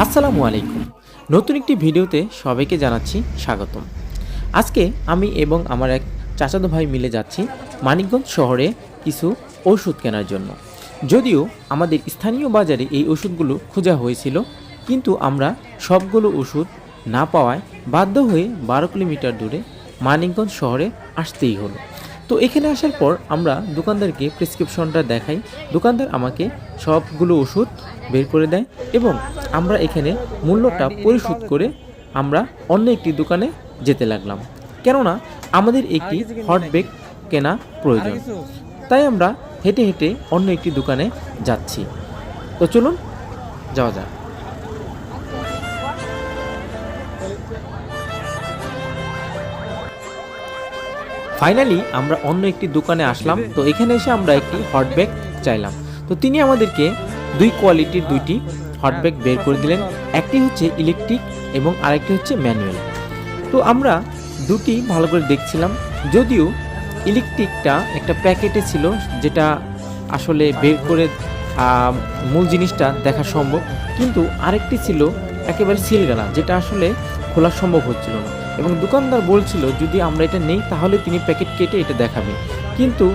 আসসালামু আলাইকুম। নতুন একটি ভিডিওতে সবাইকে জানাচ্ছি স্বাগতম। আজকে আমি এবং আমার এক চাচাতো ভাই মিলে যাচ্ছি মানিকগঞ্জ শহরে কিছু ওষুধ কেনার জন্য। যদিও আমাদের স্থানীয় বাজারে এই ওষুধগুলো খোঁজা হয়েছিল, কিন্তু আমরা সবগুলো ওষুধ না পাওয়ায় বাধ্য হয়ে বারো কিলোমিটার দূরে মানিকগঞ্জ শহরে আসতেই হলো। তো এখানে আসার পর আমরা দোকানদারকে প্রেসক্রিপশনটা দেখাই। দোকানদার আমাকে সবগুলো ওষুধ বের করে দেয় এবং আমরা এখানে মূল্যটা পরিশোধ করে আমরা অন্য একটি দোকানে যেতে লাগলাম। কেননা আমাদের একটি হট ব্যাগ কেনা প্রয়োজন। তাই আমরা হেঁটে হেঁটে অন্য একটি দোকানে যাচ্ছি। তো চলুন, যাওয়া যাক। ফাইনালি আমরা অন্য একটি দোকানে আসলাম। তো এখানে এসে আমরা একটি হট ব্যাগ চাইলাম। তো তিনি আমাদেরকে দুই কোয়ালিটির দুইটি হট ব্যাগ বের করে দিলেন। একটি হচ্ছে ইলেকট্রিক এবং আরেকটি হচ্ছে ম্যানুয়াল তো আমরা দুটি ভালো করে দেখছিলাম। যদিও ইলেকট্রিকটা একটা প্যাকেটে ছিল, যেটা আসলে বের করে মূল জিনিসটা দেখা সম্ভব। কিন্তু আরেকটি ছিল একেবারে সিলগালা যেটা আসলে খোলা সম্ভব হচ্ছিল না। এবং দোকানদার বলছিল, যদি আমরা এটা নেই, তাহলে তিনি প্যাকেট কেটে এটা দেখাবে কিন্তু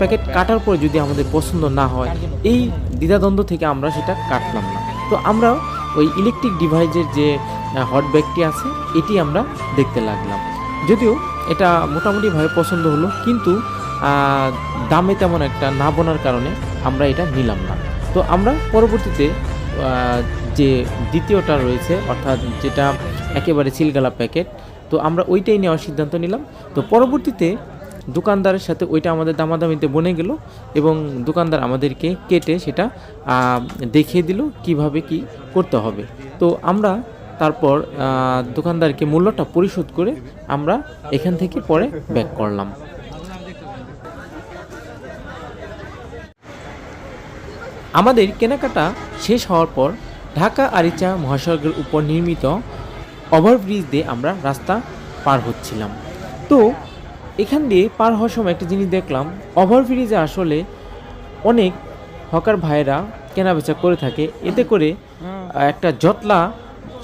প্যাকেট কাটার পরে যদি আমাদের পছন্দ না হয়, এই দ্বিধাদ্বন্দ্ব থেকে আমরা সেটা কাটলাম না। তো আমরা ওই ইলেকট্রিক ডিভাইসের যে হট ব্যাগটি আছে, এটি আমরা দেখতে লাগলাম। যদিও এটা মোটামুটিভাবে পছন্দ হলো, কিন্তু দামে তেমন একটা না বোনার কারণে আমরা এটা নিলাম না। তো আমরা পরবর্তীতে যে দ্বিতীয়টা রয়েছে, অর্থাৎ যেটা একেবারে সিলগালা প্যাকেট, তো আমরা ওইটাই নেওয়ার সিদ্ধান্ত নিলাম। তো পরবর্তীতে দোকানদারের সাথে ওইটা আমাদের দামাদামিতে বনে গেল এবং দোকানদার আমাদেরকে কেটে সেটা দেখিয়ে দিল কীভাবে কি করতে হবে। তো আমরা তারপর দোকানদারকে মূল্যটা পরিশোধ করে আমরা এখান থেকে পরে ব্যাক করলাম। আমাদের কেনাকাটা শেষ হওয়ার পর ঢাকা আরিচা মহাসড়কের উপর নির্মিত ওভারব্রিজ দিয়ে আমরা রাস্তা পার হচ্ছিলাম। তো এখান দিয়ে পার হওয়ার সময় একটা জিনিস দেখলাম, ওভারব্রিজে আসলে অনেক হকার ভাইয়েরা কেনাবেচা করে থাকে। এতে করে একটা জটলা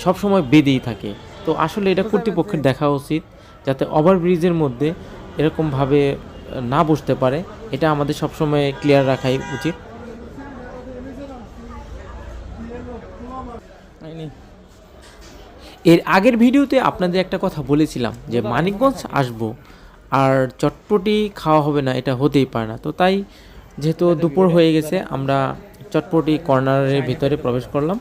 সবসময় বেঁধেই থাকে। তো আসলে এটা কর্তৃপক্ষের দেখা উচিত যাতে ওভারব্রিজের মধ্যে এরকমভাবে না বসতে পারে। এটা আমাদের সবসময় ক্লিয়ার রাখাই উচিত। এর আগের ভিডিওতে আপনাদের একটা কথা বলেছিলাম যে মানিকগঞ্জ আসব আর চটপটি খাওয়া হবে না, এটা হতেই পারে না। তো তাই যেহেতু দুপুর হয়ে গেছে, আমরা চটপটি কর্নারের ভিতরে প্রবেশ করলাম।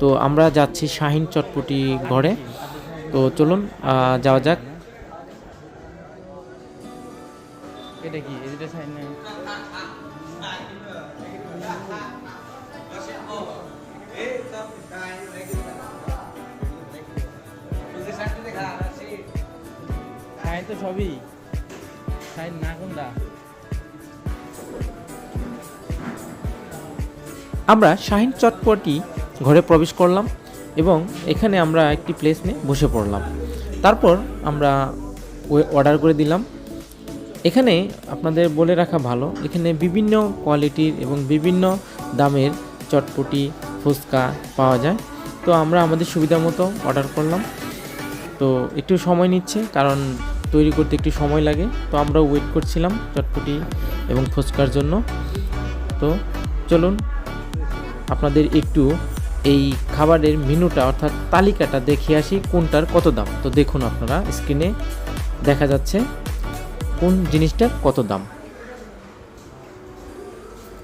তো আমরা যাচ্ছি শাহিন চটপটি ঘরে। তো চলুন যাওয়া যাক। এটা কি? এটা সাইন তো সবই। সাইন না কোনটা? আমরা শাহিন চটপটি ঘরে প্রবেশ করলাম এবং এখানে আমরা একটি প্লেস নিয়ে বসে পড়লাম। তারপর আমরা অর্ডার করে দিলাম। এখানে আপনাদের বলে রাখা ভালো, এখানে বিভিন্ন কোয়ালিটির এবং বিভিন্ন দামের চটপটি ফুচকা পাওয়া যায়। তো আমরা আমাদের সুবিধা মতো অর্ডার করলাম। তো একটু সময় নিচ্ছে, কারণ তৈরি করতে একটু সময় লাগে। তো আমরা ওয়েট করছিলাম চটপটি এবং ফুচকার জন্য। তো চলুন, আপনাদের একটু এই খাবারের মেনুটা অর্থাৎ তালিকাটা দেখে আসি, কোনটার কত দাম। তো দেখুন আপনারা স্ক্রিনে দেখা যাচ্ছে কোন জিনিসটার কত দাম।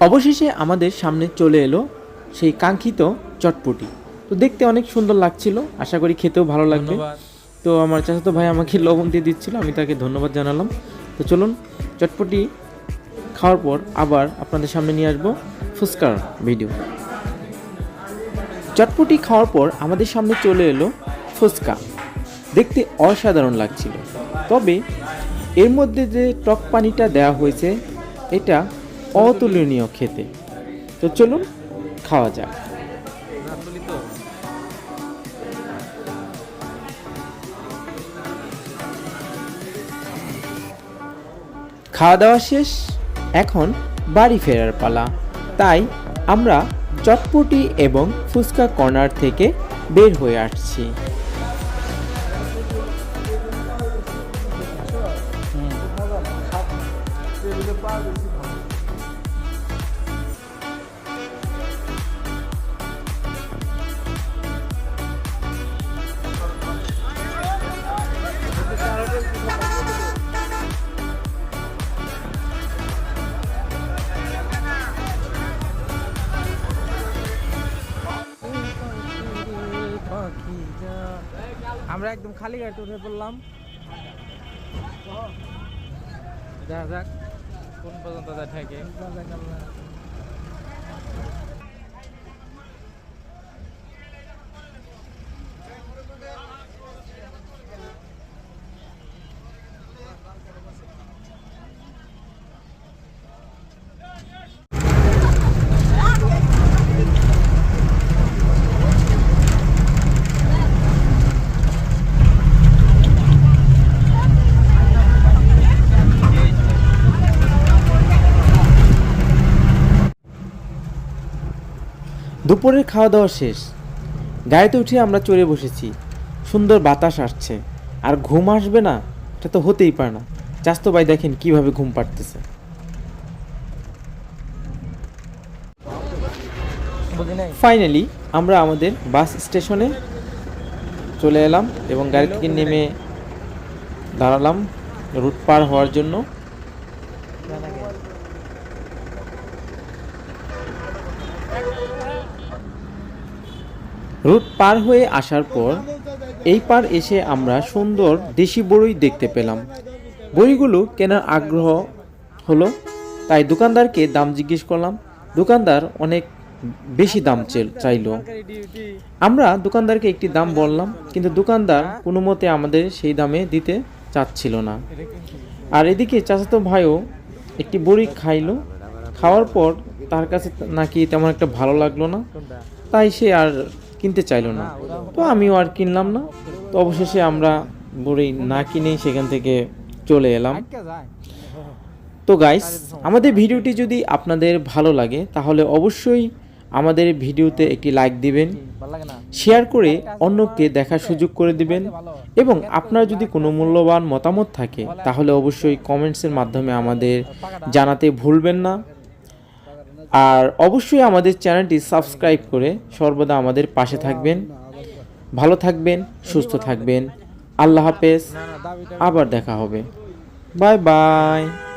অবশেষে আমাদের সামনে চলে এলো সেই কাঙ্ক্ষিত চটপটি। তো দেখতে অনেক সুন্দর লাগছিল আশা করি খেতেও ভালো লাগবে। তো আমার চাচাতো ভাই আমাকে লবণ দিয়ে দিচ্ছিল আমি তাকে ধন্যবাদ জানালাম। তো চলুন চটপটি খাওয়ার পর আবার আপনাদের সামনে নিয়ে আসব ফুচকার ভিডিও চটপটি খাওয়ার পর আমাদের সামনে চলে এলো ফুচকা। দেখতে অসাধারণ লাগছিল। তবে এর মধ্যে যে টক পানিটা দেওয়া হয়েছে এটা অতুলনীয় খেতে। তো চলুন খাওয়া যাক। খাওয়া দাওয়া শেষ, এখন বাড়ি ফেরার পালা। তাই আমরা চটপটি এবং ফুচকা কর্নার থেকে বের হয়ে আসছি। আমরা একদম খালি গাড়িতে উঠে পড়লাম। দেখা যাক। কোন পর্যন্ত যায় ঠেকে? দুপুরের খাওয়া দাওয়া শেষ। গাড়িতে উঠে আমরা চড়ে বসেছি। সুন্দর বাতাস আসছে। আর ঘুম আসবে না, এটা তো হতেই পারে না। চাস্তো ভাই দেখেন কীভাবে ঘুম পাড়তেছে। ফাইনালি আমরা আমাদের বাস স্টেশনে চলে এলাম এবং গাড়ি থেকে নেমে দাঁড়ালাম। রুট পার হওয়ার জন্য। রুট পার হয়ে আসার পর, এই পার এসে আমরা সুন্দর দেশি বড়ই দেখতে পেলাম। বড়িগুলো কেনার আগ্রহ হলো, তাই দোকানদারকে দাম জিজ্ঞেস করলাম। দোকানদার অনেক বেশি দাম চাইলো। আমরা দোকানদারকে একটি দাম বললাম, কিন্তু দোকানদার কোনো মতে আমাদের সেই দামে দিতে চাচ্ছিল না। আর এদিকে চাচাতো ভাইও একটি বড়ি খাইলো। খাওয়ার পর তার কাছে নাকি তেমন একটা ভালো লাগল না। তাই সে আর কিনতে চাইলো না। তো আমিও আর কিনলাম না। তো অবশেষে আমরা বড়ি না কিনেই সেখান থেকে চলে এলাম। তো গাইস আমাদের ভিডিওটি যদি আপনাদের ভালো লাগে, তাহলে অবশ্যই আমাদের ভিডিওতে একটি লাইক দিবেন শেয়ার করে অন্যকে দেখার সুযোগ করে দিবেন এবং আপনার যদি কোনো মূল্যবান মতামত থাকে, তাহলে অবশ্যই কমেন্টসের মাধ্যমে আমাদের জানাতে ভুলবেন না। আর অবশ্যই আমাদের চ্যানেলটি সাবস্ক্রাইব করে সর্বদা আমাদের পাশে থাকবেন। ভালো থাকবেন, সুস্থ থাকবেন। আল্লাহ হাফেজ। আবার দেখা হবে। Bye bye.